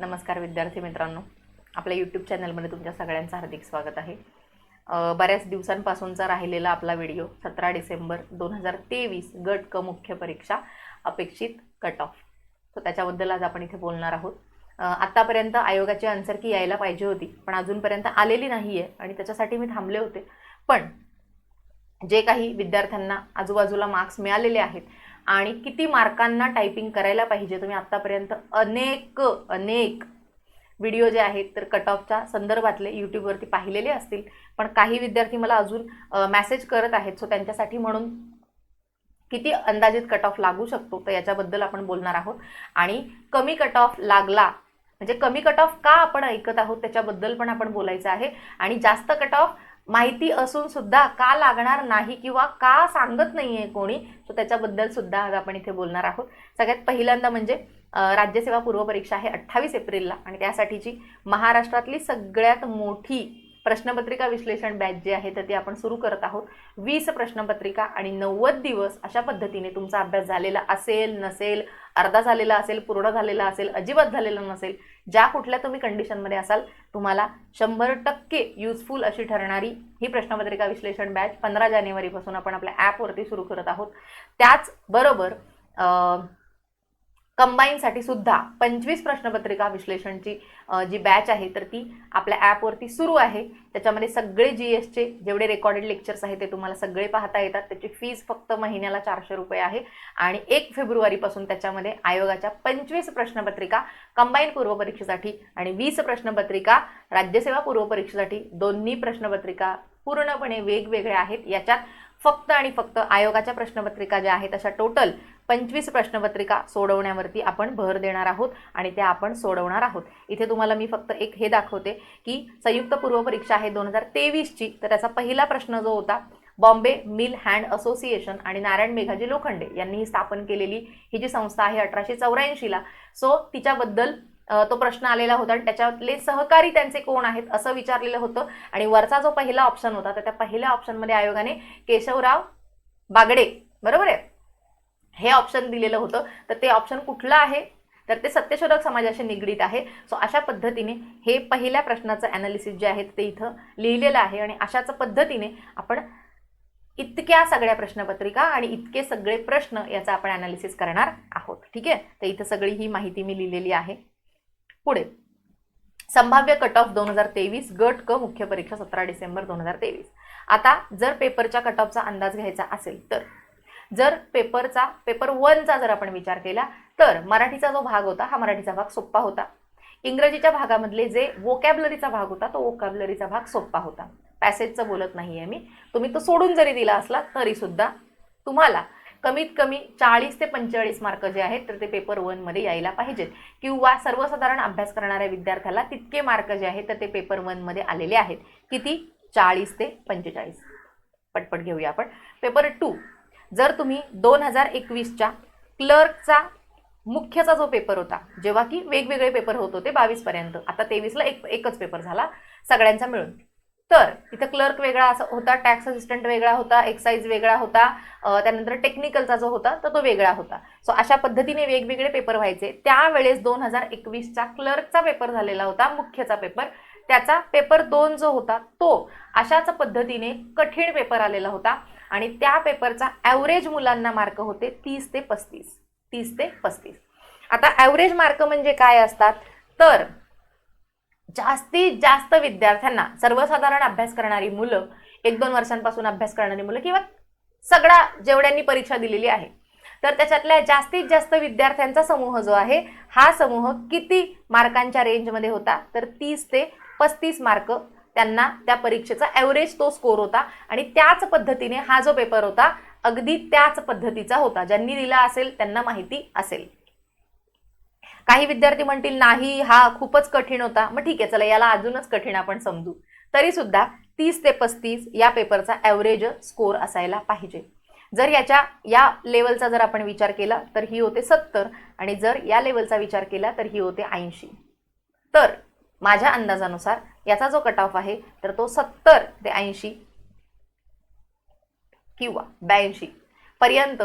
नमस्कार विद्यार्थी मित्रांनो. आपल्या यूट्यूब चॅनलमध्ये तुमच्या सगळ्यांचं हार्दिक स्वागत आहे. बऱ्याच दिवसांपासूनचा राहिलेला आपला व्हिडिओ सतरा डिसेंबर दोन हजार तेवीस गट क मुख्य परीक्षा अपेक्षित कट ऑफ सो त्याच्याबद्दल आज आपण इथे बोलणार आहोत. आत्तापर्यंत आयोगाची आन्सर की यायला पाहिजे होती पण अजूनपर्यंत आलेली नाही आहे आणि त्याच्यासाठी मी थांबले होते. पण जे काही विद्यार्थ्यांना आजूबाजूला मार्क्स मिळालेले आहेत आणि किती मार्कांना टायपिंग करायला पाहिजे? तुम्ही आत्तापर्यंत अनेक अनेक व्हिडिओ जे आहेत तर कट ऑफच्या संदर्भातले यूट्यूबवरती पाहिलेले असतील. पण काही विद्यार्थी मला अजून मेसेज करत आहेत. सो त्यांच्यासाठी म्हणून किती अंदाजित कट ऑफ लागू शकतो? तर याच्याबद्दल आपण बोलणार आहोत. आणि कमी कट ऑफ लागला म्हणजे कमी कट ऑफ का आपण ऐकत आहोत? त्याच्याबद्दल पण आपण बोलायचं आहे. आणि जास्त कट ऑफ माहिती असून सुद्धा का लागणार नाही किंवा का सांगत नाहीये कोणी सो त्याच्याबद्दल सुद्धा आज आपण इथे बोलणार आहोत. सगळ्यात पहिल्यांदा म्हणजे राज्यसेवा पूर्व परीक्षा आहे अठ्ठावीस एप्रिलला आणि त्यासाठीची महाराष्ट्रातली सगळ्यात मोठी प्रश्नपत्रिका विश्लेषण बॅच जी आहे तर ती आपण सुरू करत आहोत. वीस प्रश्नपत्रिका आणि नव्वद दिवस अशा पद्धतीने तुमचा अभ्यास झालेला असेल नसेल अर्धा झालेला असेल पूर्ण झालेला असेल अजिबात झालेला नसेल ज्या कुठल्या तुम्ही कंडिशनमध्ये असाल तुम्हाला शंभर टक्के युजफुल अशी ठरणारी ही प्रश्नपत्रिका विश्लेषण बॅच पंधरा जानेवारीपासून आपण आपल्या ॲपवरती सुरू करत आहोत. त्याचबरोबर कंबाईनसाठी सुद्धा पंचवीस प्रश्नपत्रिका विश्लेषणची जी बॅच आहे तर ती आपल्या ॲपवरती सुरू आहे. त्याच्यामध्ये सगळे जी एसचे जेवढे रेकॉर्डेड लेक्चर्स आहेत ते तुम्हाला सगळे पाहता येतात. त्याची फीज फक्त महिन्याला चारशे रुपये आहे. आणि एक फेब्रुवारीपासून त्याच्यामध्ये आयोगाच्या पंचवीस प्रश्नपत्रिका कंबाईन पूर्वपरीक्षेसाठी आणि वीस प्रश्नपत्रिका राज्यसेवा पूर्वपरीक्षेसाठी दोन्ही प्रश्नपत्रिका पूर्णपणे वेगवेगळ्या आहेत. याच्यात फक्त आणि फक्त आयोगाच्या प्रश्नपत्रिका ज्या आहेत अशा टोटल पंचवीस प्रश्नपत्रिका सोडवण्यावरती आपण भर देणार आहोत आणि त्या आपण सोडवणार आहोत. इथे तुम्हाला मी फक्त एक हे दाखवते की संयुक्त पूर्व परीक्षा आहे दोन हजार तेवीसची तर त्याचा पहिला प्रश्न जो होता बॉम्बे मिल हँड असोसिएशन आणि नारायण मेघाजी लोखंडे यांनी स्थापन केलेली ही जी संस्था आहे अठराशे चौऱ्याऐंशीला सो तिच्याबद्दल तो प्रश्न आलेला होता आणि त्याच्यातले सहकारी त्यांचे कोण आहेत असं विचारलेलं होतं. आणि वरचा जो पहिला ऑप्शन होता तर त्या पहिल्या ऑप्शनमध्ये आयोगाने केशवराव बागडे बरोबर आहे? हे ऑप्शन दिलेलं होतं. तर ते ऑप्शन कुठलं आहे? तर ते सत्यशोधक समाजाशी निगडीत आहे. सो अशा पद्धतीने हे पहिल्या प्रश्नाचं ॲनालिसिस जे आहे ते इथं लिहिलेलं आहे. आणि अशाच पद्धतीने आपण इतक्या सगळ्या प्रश्नपत्रिका आणि इतके सगळे प्रश्न याचा आपण ॲनालिसिस करणार आहोत. ठीक आहे? तर इथं सगळी ही माहिती मी लिहिलेली आहे. पुढे. संभाव्य कट ऑफ दोन हजार तेवीस गट क मुख्य परीक्षा सतरा डिसेंबर दोन हजार तेवीस. आता जर पेपरच्या कट ऑफचा अंदाज घ्यायचा असेल तर जर पेपरचा पेपर वनचा जर आपण विचार केला तर मराठीचा जो भाग होता हा मराठीचा भाग सोप्पा होता. इंग्रजीच्या भागामधले जे वोकॅबलरीचा भाग होता तो वोकॅबलरीचा भाग सोप्पा होता. पॅसेजचं बोलत नाही आहे मी. तुम्ही तो सोडून जरी दिला असला तरीसुद्धा तुम्हाला कमीत कमी चाळीस ते पंचेचाळीस मार्क जे आहेत तर ते पेपर वनमध्ये यायला पाहिजेत. किंवा सर्वसाधारण अभ्यास करणाऱ्या विद्यार्थ्याला तितके मार्क जे आहेत तर ते पेपर वनमध्ये आलेले आहेत. किती? चाळीस ते पंचेचाळीस. पटपट घेऊया आपण. पेपर टू जर तुम्ही दोन हजार एकवीसच्या क्लर्कचा मुख्यचा जो पेपर होता जेव्हा की वेगवेगळे पेपर होत होते बावीसपर्यंत आता तेवीसला एक एकच पेपर झाला सगळ्यांचा मिळून. तर इथं क्लर्क वेगळा असा होता टॅक्स असिस्टंट वेगळा होता एक्साईज वेगळा होता त्यानंतर टेक्निकलचा जो होता तर तो वेगळा होता. सो अशा पद्धतीने वेगवेगळे पेपर व्हायचे. त्यावेळेस दोन हजार एकवीसचा क्लर्कचा पेपर झालेला होता मुख्यचा पेपर त्याचा पेपर दोन जो होता तो अशाच पद्धतीने कठीण पेपर आलेला होता. आणि त्या पेपरचा ॲव्हरेज मुलांना मार्क होते तीस ते पस्तीस. तीस ते पस्तीस. आता ॲव्हरेज मार्क म्हणजे काय असतात? तर जास्तीत जास्त विद्यार्थ्यांना सर्वसाधारण अभ्यास करणारी मुलं एक दोन वर्षांपासून अभ्यास करणारी मुलं किंवा सगळा जेवढ्यांनी परीक्षा दिलेली आहे तर त्याच्यातल्या जास्तीत जास्त विद्यार्थ्यांचा समूह जो आहे हा समूह किती मार्कांच्या रेंजमध्ये होता तर तीस ते पस्तीस मार्क त्यांना त्या परीक्षेचा ॲव्हरेज तो स्कोर होता आणि त्याच पद्धतीने हा जो पेपर होता अगदी त्याच पद्धतीचा होता. ज्यांनी दिला असेल त्यांना माहिती असेल. काही विद्यार्थी म्हणतील नाही हा खूपच कठीण होता. मग ठीक आहे चला याला अजूनच कठीण आपण समजू. तरी सुद्धा तीस ते पस्तीस या पेपरचा ॲव्हरेज स्कोअर असायला पाहिजे. जर याच्या या लेवलचा जर आपण विचार केला तर ही होते सत्तर. आणि जर या लेवलचा विचार केला तर ही होते ऐंशी. तर माझ्या अंदाजानुसार याचा जो कट ऑफ आहे तर तो सत्तर ते ऐंशी किंवा ब्याऐंशी पर्यंत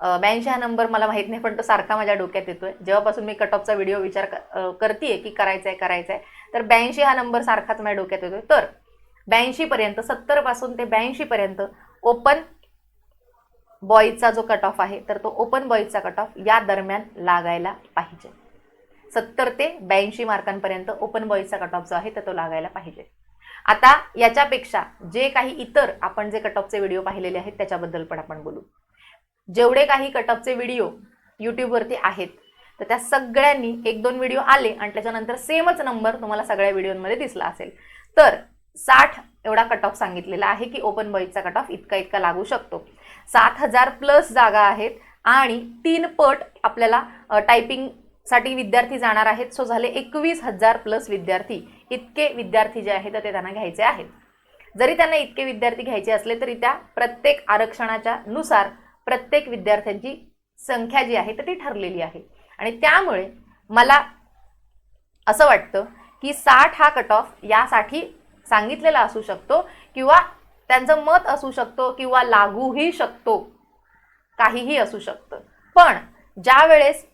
ब्याऐंशी हा नंबर मला माहीत नाही पण तो सारखा माझ्या डोक्यात येतोय. जेव्हापासून मी कट ऑफचा व्हिडिओ विचार करते की करायचा आहे करायचा आहे तर ब्याऐंशी हा नंबर सारखाच माझ्या डोक्यात येतोय. तर ब्याऐंशीपर्यंत सत्तरपासून ते ब्याऐंशीपर्यंत ओपन बॉईजचा जो कट ऑफ आहे तर तो ओपन बॉईजचा कट ऑफ या दरम्यान लागायला पाहिजे. सत्तर ते ब्याऐंशी मार्कांपर्यंत ओपन बॉईजचा कट ऑफ जो आहे तर तो लागायला पाहिजे. आता याच्यापेक्षा जे काही इतर आपण जे कट ऑफचे व्हिडिओ पाहिलेले आहेत त्याच्याबद्दल पण आपण बोलू. जेवढे काही कटअपचे व्हिडिओ यूट्यूबवरती आहेत तर त्या सगळ्यांनी एक दोन व्हिडिओ आले आणि त्याच्यानंतर सेमच नंबर तुम्हाला सगळ्या व्हिडिओमध्ये दिसला असेल. तर साठ एवढा कट ऑफ सांगितलेला आहे की ओपन बॉईजचा कट ऑफ इतका इतका लागू शकतो. सात हजार प्लस जागा आहेत आणि तीन पट आपल्याला टायपिंगसाठी विद्यार्थी जाणार आहेत. सो झाले एकवीस हजार प्लस विद्यार्थी. इतके विद्यार्थी जे आहेत ते त्यांना घ्यायचे आहेत. जरी त्यांना इतके विद्यार्थी घ्यायचे असले तरी त्या प्रत्येक आरक्षणाच्या नुसार प्रत्येक विद्यार्थ्यांची संख्या जी आहे तर ती ठरलेली आहे. आणि त्यामुळे मला असं वाटतं की साठ हा कट ऑफ यासाठी सांगितलेला असू शकतो किंवा त्यांचं मत असू शकतो किंवा लागूही शकतो काहीही असू शकतं. पण ज्या वेळेस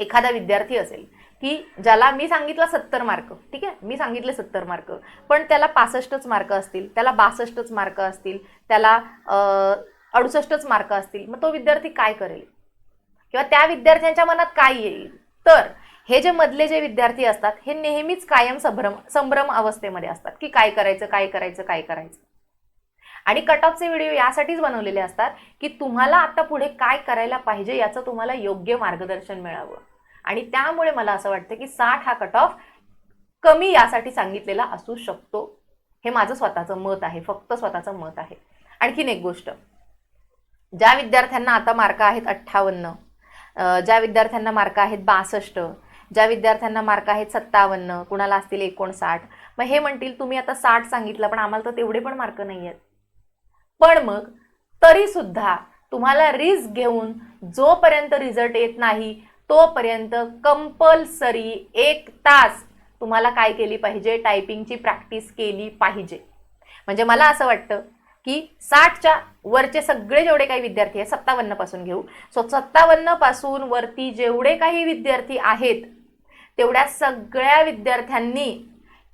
एखादा विद्यार्थी असेल की ज्याला मी सांगितलं सत्तर मार्क ठीक आहे मी सांगितले सत्तर मार्क पण त्याला पासष्टच मार्क असतील त्याला बासष्टच मार्क असतील त्याला अडुसष्टच मार्क असतील मग तो विद्यार्थी काय करेल? किंवा त्या विद्यार्थ्यांच्या मनात काय येईल? तर हे जे मधले जे विद्यार्थी असतात हे नेहमीच कायम संभ्रम संभ्रम अवस्थेमध्ये असतात की काय करायचं काय करायचं काय करायचं. आणि कट ऑफचे व्हिडिओ यासाठीच बनवलेले असतात की तुम्हाला आता पुढे काय करायला पाहिजे याचं तुम्हाला योग्य मार्गदर्शन मिळावं. आणि त्यामुळे मला असं वाटतं की साठ हा कट ऑफ कमी यासाठी सांगितलेला असू शकतो. हे माझं स्वतःचं मत आहे फक्त स्वतःचं मत आहे. आणखीन एक गोष्ट. ज्या विद्यार्थ्यांना आता मार्क आहेत अठ्ठावन्न ज्या विद्यार्थ्यांना मार्क आहेत बासष्ट ज्या विद्यार्थ्यांना मार्क आहेत सत्तावन्न कुणाला असतील एकोणसाठ मग हे म्हणतील तुम्ही आता साठ सांगितलं पण आम्हाला तर तेवढे पण मार्क नाही आहेत पण मग तरीसुद्धा तुम्हाला रिस्क घेऊन जोपर्यंत रिझल्ट येत नाही तोपर्यंत कंपल्सरी एक तास तुम्हाला काय केली पाहिजे टायपिंगची प्रॅक्टिस केली पाहिजे. म्हणजे मला असं वाटतं की साठच्या वरचे सगळे जेवढे काही विद्यार्थी आहेत सत्तावन्नपासून घेऊ. सो सत्तावन्नपासून वरती जेवढे काही विद्यार्थी आहेत तेवढ्या सगळ्या विद्यार्थ्यांनी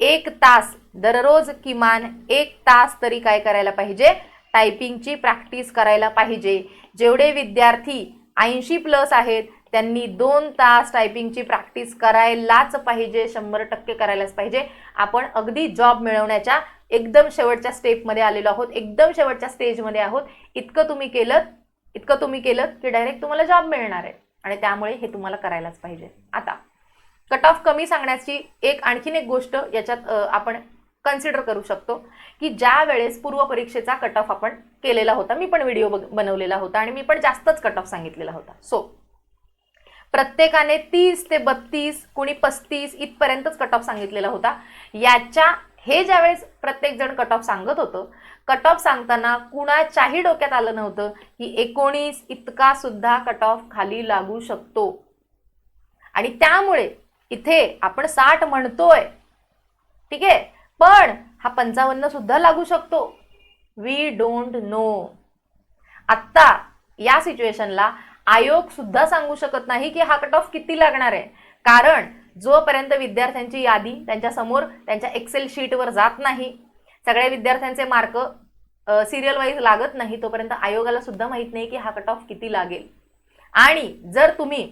एक तास दररोज किमान एक तास तरी काय करायला पाहिजे? टायपिंगची प्रॅक्टिस करायला पाहिजे. जेवढे विद्यार्थी ऐंशी प्लस आहेत त्यांनी दोन तास टायपिंगची प्रॅक्टिस करायलाच पाहिजे शंभर टक्के करायलाच पाहिजे. आपण अगदी जॉब मिळवण्याच्या एकदम शेवटच्या स्टेपमध्ये आलेलो आहोत एकदम शेवटच्या स्टेजमध्ये आहोत. इतकं तुम्ही केलं इतकं तुम्ही केलं की डायरेक्ट तुम्हाला जॉब मिळणार आहे. आणि त्यामुळे हे तुम्हाला करायलाच पाहिजे. आता कट ऑफ कमी सांगण्याची एक आणखीन एक गोष्ट याच्यात आपण कन्सिडर करू शकतो की ज्या वेळेस पूर्वपरीक्षेचा कट ऑफ आपण केलेला होता मी पण व्हिडिओ बनवलेला होता आणि मी पण जास्तच कट ऑफ सांगितलेला होता. सो प्रत्येकाने तीस ते बत्तीस कोणी पस्तीस इथपर्यंतच कट ऑफ सांगितलेला होता. याच्या हे ज्यावेळेस प्रत्येक जण कट ऑफ सांगत होतं कट ऑफ सांगताना कुणाच्याही डोक्यात आलं नव्हतं की एकोणीस इतका सुद्धा कट ऑफ खाली लागू शकतो. आणि त्यामुळे इथे आपण साठ म्हणतोय. ठीक आहे? पण हा पंचावन्न सुद्धा लागू शकतो. वी डोंट नो आत्ता या सिच्युएशनला आयोग सुद्धा सांगू शकत नाही की हा कट ऑफ किती लागणार आहे. कारण जोपर्यंत विद्यार्थ्यांची यादी त्यांच्यासमोर त्यांच्या एक्सेल शीटवर जात नाही सगळ्या विद्यार्थ्यांचे मार्क सिरियल वाईज लागत नाही तोपर्यंत आयोगाला सुद्धा माहीत नाही की हा कट ऑफ किती लागेल. आणि जर तुम्ही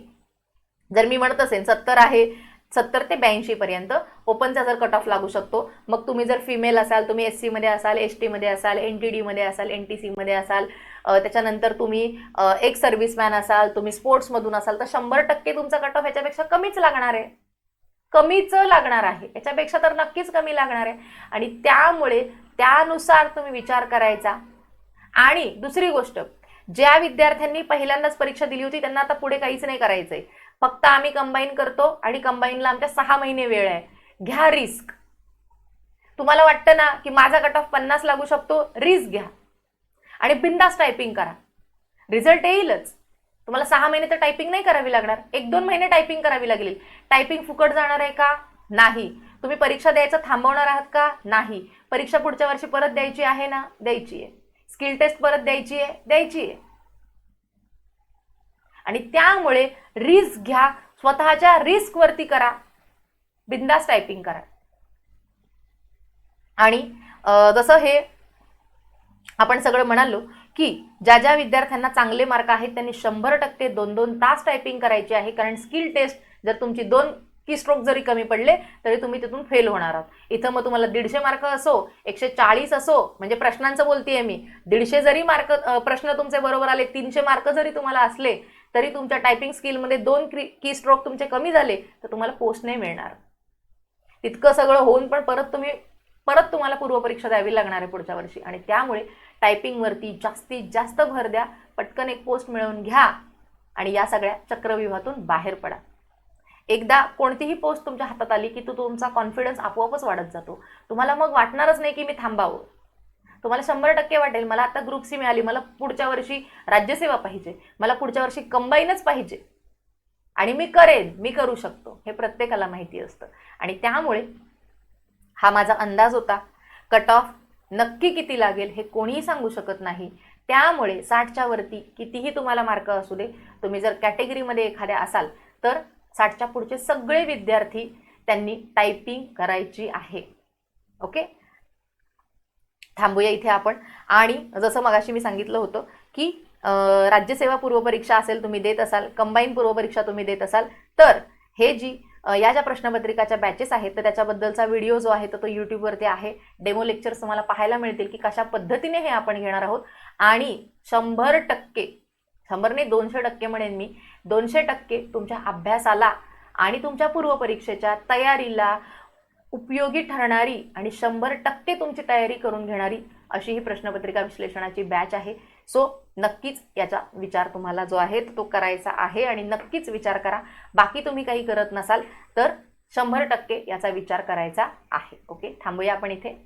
जर मी म्हणत असेल सत्तर आहे सत्तर ते ब्याऐंशी पर्यंत ओपनचा जर कट ऑफ लागू शकतो. मग तुम्ही जर फिमेल असाल तुम्ही एस सीमध्ये असाल एस टीमध्ये असाल एन टी डीमध्ये असाल एन टी सीमध्ये असाल त्याच्यानंतर तुम्ही एक सर्व्हिसमॅन असाल तुम्ही स्पोर्ट्समधून असाल तर शंभर टक्के तुमचा कट ऑफ याच्यापेक्षा कमीच लागणार आहे. कमीच लागणार आहे. याच्यापेक्षा तर नक्कीच कमी लागणार आहे. आणि त्यामुळे त्यानुसार तुम्ही विचार करायचा. आणि दुसरी गोष्ट ज्या विद्यार्थ्यांनी पहिल्यांदाच परीक्षा दिली होती त्यांना आता पुढे काहीच नाही करायचंय. फक्त आम्ही कंबाईन करतो आणि कंबाईनला आमच्या सहा महिने वेळ आहे. घ्या रिस्क तुम्हाला वाटतं ना की माझा कट ऑफ पन्नास लागू शकतो? रिस्क घ्या. आणि बिंदास टायपिंग करा. रिझल्ट येईलच. तुम्हाला सहा महिने तर टायपिंग नाही करावी लागणार. एक दोन महिने टायपिंग करावी लागेल. टायपिंग फुकट जाणार आहे का? नाही. तुम्ही परीक्षा द्यायचं थांबवणार आहात का? नाही. परीक्षा पुढच्या वर्षी परत द्यायची आहे ना? द्यायची आहे. स्किल टेस्ट परत द्यायची आहे? द्यायची आहे. आणि त्यामुळे रिस्क घ्या. स्वतःच्या रिस्कवरती करा. बिंदास टायपिंग करा. आणि जसं हे आपण सगळं म्हणालो की ज्या ज्या विद्यार्थ्यांना चांगले मार्क आहेत त्यांनी शंभर टक्के दोन दोन तास टायपिंग करायची आहे. कारण स्किल टेस्ट जर तुमची दोन की स्ट्रोक जरी कमी पडले तरी तुम्ही तिथून फेल होणार आहात. इथं मग तुम्हाला दीडशे मार्क असो एकशे चाळीस असो म्हणजे प्रश्नांचं बोलतेय मी. दीडशे जरी मार्क प्रश्न तुमचे बरोबर आले तीनशे मार्क जरी तुम्हाला असले तरी तुमच्या टायपिंग स्किलमध्ये दोन की स्ट्रोक तुमचे कमी झाले तर तुम्हाला पोस्ट नाही मिळणार. तितकं सगळं होऊन पण परत तुम्ही परत तुम्हाला पूर्वपरीक्षा द्यावी लागणार आहे पुढच्या वर्षी. आणि त्यामुळे टायपिंगवरती जास्तीत जास्त भर द्या पटकन एक पोस्ट मिळवून घ्या आणि या सगळ्या चक्रव्यूहातून बाहेर पडा. एकदा कोणतीही पोस्ट तुमच्या हातात आली की तो तुमचा कॉन्फिडन्स आपोआपच वाढत जातो. तुम्हाला मग वाटणारच नाही की मी थांबावं. तुम्हाला शंभर टक्के वाटेल. मला आता ग्रुप सी मिळाली. मला पुढच्या वर्षी राज्यसेवा पाहिजे. मला पुढच्या वर्षी कंबाईनच पाहिजे. आणि मी करेन. मी करू शकतो. हे प्रत्येकाला माहिती असतं. आणि त्यामुळे हा माझा अंदाज होता. कट ऑफ नक्की किती लागेल हे कोणीही सांगू शकत नाही. त्यामुळे साठच्या वरती कितीही तुम्हाला मार्क असू दे तुम्ही जर कॅटेगरीमध्ये एखाद्या असाल तर साठच्या पुढचे सगळे विद्यार्थी त्यांनी टायपिंग करायची आहे. ओके थांबूया इथे आपण. आणि जसं मगाशी मी सांगितलं होतं की राज्यसेवा पूर्वपरीक्षा असेल तुम्ही देत असाल कंबाईन पूर्वपरीक्षा तुम्ही देत असाल तर हे जी या ज्या प्रश्नपत्रिकाच्या बॅचेस आहेत तर त्याच्याबद्दलचा व्हिडिओ जो आहे तर तो यूट्यूबवरती आहे. डेमो लेक्चर्स तुम्हाला पाहायला मिळतील की कशा पद्धतीने हे आपण घेणार आहोत. आणि शंभर टक्के शंभर नाही दोनशे टक्के म्हणेन मी दोनशे टक्के तुमच्या अभ्यासाला आणि तुमच्या पूर्वपरीक्षेच्या तयारीला उपयोगी ठरणारी आणि शंभर टक्के तुमची तयारी करून घेणारी अशी ही प्रश्नपत्रिका विश्लेषणाची बॅच आहे. सो नक्कीच याचा विचार तुम्हाला जो आहे तो करायचा आहे आणि नक्कीच विचार करा. बाकी तुम्ही काही करत नसाल तर शंभर टक्के याचा विचार करायचा आहे. ओके थांबूया आपण इथे.